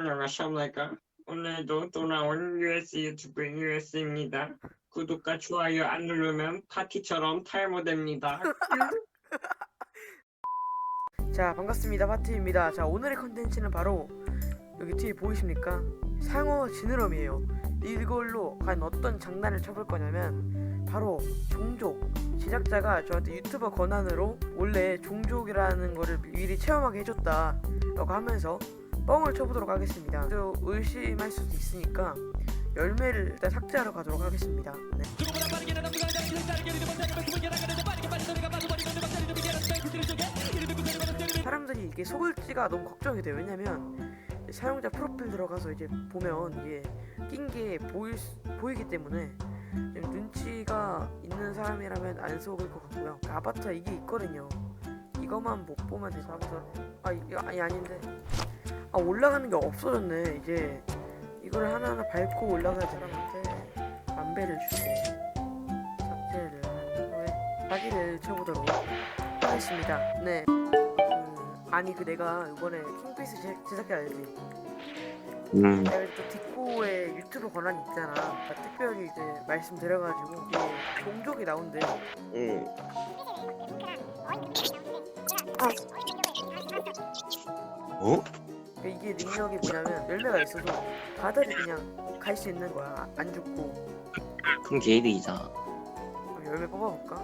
안녕하십니까. 오늘도 또 나온 US 유튜브 US입니다. 구독과 좋아요 안 누르면 파티처럼 탈모됩니다. 자 반갑습니다 파티입니다 자 오늘의 컨텐츠는 바로 여기 뒤에 보이십니까 상어 지느러미에요 이걸로 과연 어떤 장난을 쳐볼 거냐면 바로 종족 제작자가 저한테 유튜버 권한으로 원래 종족이라는 거를 미리 체험하게 해줬다 라고 하면서 뻥을 쳐보도록 하겠습니다 또 의심할 수도 있으니까 열매를 일단 삭제하러 가도록 하겠습니다 네. 사람들이 이게 속을지가 너무 걱정이 돼요. 왜냐면 사용자 프로필 들어가서 이제 보면 이게 낀 게 보일 수- 보이기 때문에 좀 눈치가 있는 사람이라면 안 속을 것 같고요. 그 아바타 이게 있거든요. 이것만 못 보면 돼서 아무튼 아 이게 아니 아닌데 아 올라가는 게 없어졌네. 이제 이걸 하나하나 밟고 올라갈 사람한테 만배를 주고 삭제를 한 후에 사기를 쳐보도록 하겠습니다. 네. 그, 아니 그 내가 이번에 킹피스 제, 제작자 알지? 음, 내가 또 디코에 유튜브 권한이 있잖아. 그러니까 특별히 이제 말씀드려가지고 이게 종족이 나온대. 음. 어? 그러니까 이게 능력이 뭐냐면 열매가 있어도 바다를 그냥 갈 수 있는 거야. 안 죽고. 그럼 개이득이자. 그럼 열매 뽑아볼까?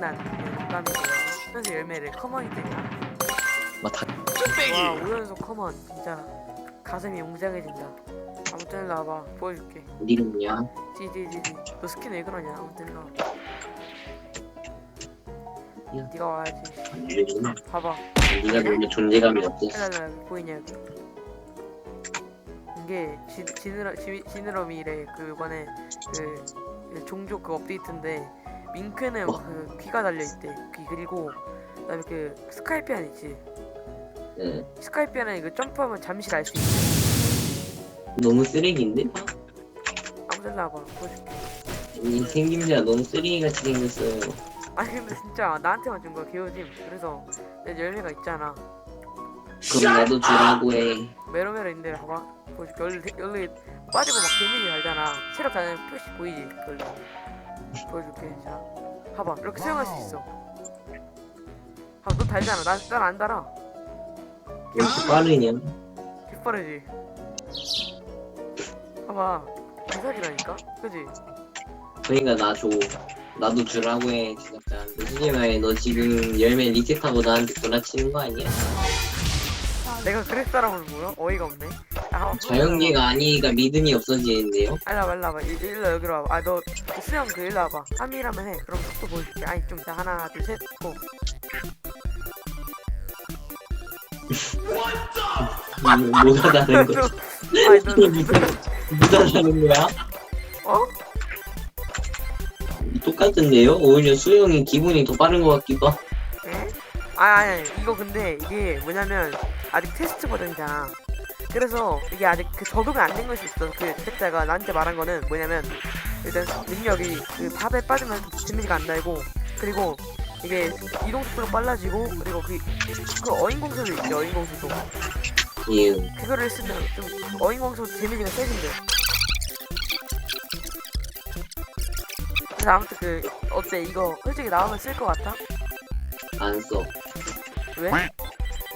난 농담이고요. 그래서 열매를 커먼이 되냐? 맞다. 와 우연속 커먼 진짜 가슴이 웅장해진다. 아무튼 일로 와봐 보여줄게. 어디 이름이야? 지지지지 너 스킨 왜 그러냐 아무튼 일로 와. 야. 네가 와야지. 봐봐. 네가 너무 존재감이 없대. 일로와 보이냐 여기. 이게 지, 지느러, 지, 지느러미래 그 이번에 그, 그 종족 그 업데이트인데 밍크는 뭐? 그 귀가 달려 있대. 귀 그리고 그다음에 그 스카이피안 있지. 응. 스카이피안은 이거 점프하면 잠시 알수 있대. 너무 쓰레기인데? 아무튼 일로 와봐 보여줄게. 이 생김새가 너무 쓰레기같이 생겼어요. 아니 근데 진짜 나한테만 준 거야 개요짐 그래서 내 열매가 있잖아. 그럼 나도 주라고 해. 메로메로인데 봐봐. 보여줄게. 데- 원래 빠지고 막 데미지 달잖아. 체력 다는 표시 보이지 그걸 보여줄게 자 봐봐. 이렇게 사용할 수 있어. 봐봐 너 달잖아. 난안 달아. 왜 이렇게 빠르냐? 개빠르지. 봐봐. 대사기라니까? 그지? 그러니까 나 줘. 나도 주라고 해, 제작 말해, 너 지금 열매 리셋하고 나한테 구라치는 거 아니야? 내가 그랬다라고 뭐야 어이가 없네 아, 자연계가 아니니까 믿음이 없어지는데요? 아, 일로 와봐, 일로 와봐. 일- 일로 여기로 와봐. 아, 너 수영 그 일로 와봐. 3일하면 해. 그럼 속도 보여줄게. 아니, 좀 이따 하나, 둘, 셋, 고. 음, 뭐가 다른 거야? 아니, 너, 이게 무슨, 뭐가 다른 거야? 어? 똑같은데요? 오히려 수영이 기분이 더 빠른 것 같기도 하고. 에? 아니, 아니, 이거 근데 이게 뭐냐면 아직 테스트 버전이잖아. 그래서 이게 아직 그 적응이 안된 것이 있어. 그 제작자가 나한테 말한 거는 뭐냐면 일단 능력이 그 밥에 빠지면 데미지가 안 달고 그리고 이게 이동 속도가 빨라지고 그리고 그, 그 어인공수도 있죠 어인공수도 예. 그거를 쓰면 좀 어인공수 데미지가 세진대. 그래서 아무튼 그 어때 이거 솔직히 나오면 쓸 것 같아? 안 써. 왜?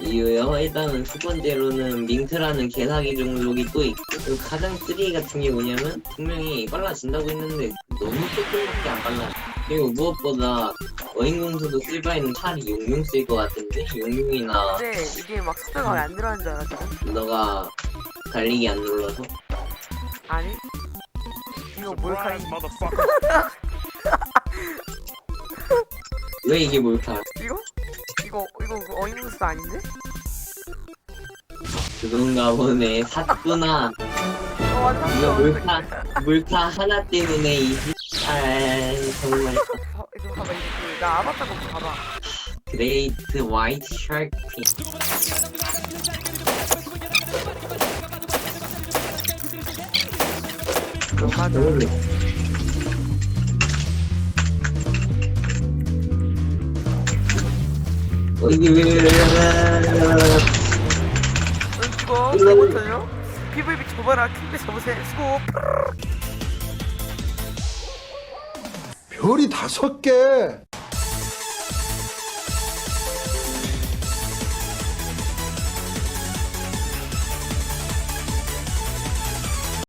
이유요? 일단은 첫 번째로는 밍트라는 개사기 종족이 또 있고 그 가장 쓰레기 같은 게 뭐냐면 분명히 빨라진다고 했는데 너무 조금밖에 안 빨라 그리고 무엇보다 어인공수도 쓸 바에는 차라리 용용 쓸것 같은데 용용이나 근데 이게 막 속도가 왜안 들어가는 줄 알아 지금? 너가 달리기 안 눌러서 아니 이거 몰카이 왜 이게 뭘까? 이거? 이거 이거 그 어인공수 아닌데? 그런가 보네 샀구나 어 완전 이거. 몰카 몰카 하나 때문에 이 아 정말 어, 이거 봐봐 이거 그, 나 아바타 거 봐봐 그레이트 화이트 샤크 맞아 죽어 잘못하죠 PVP 접어라 킹배 접으세요 수고 별이 다섯 개.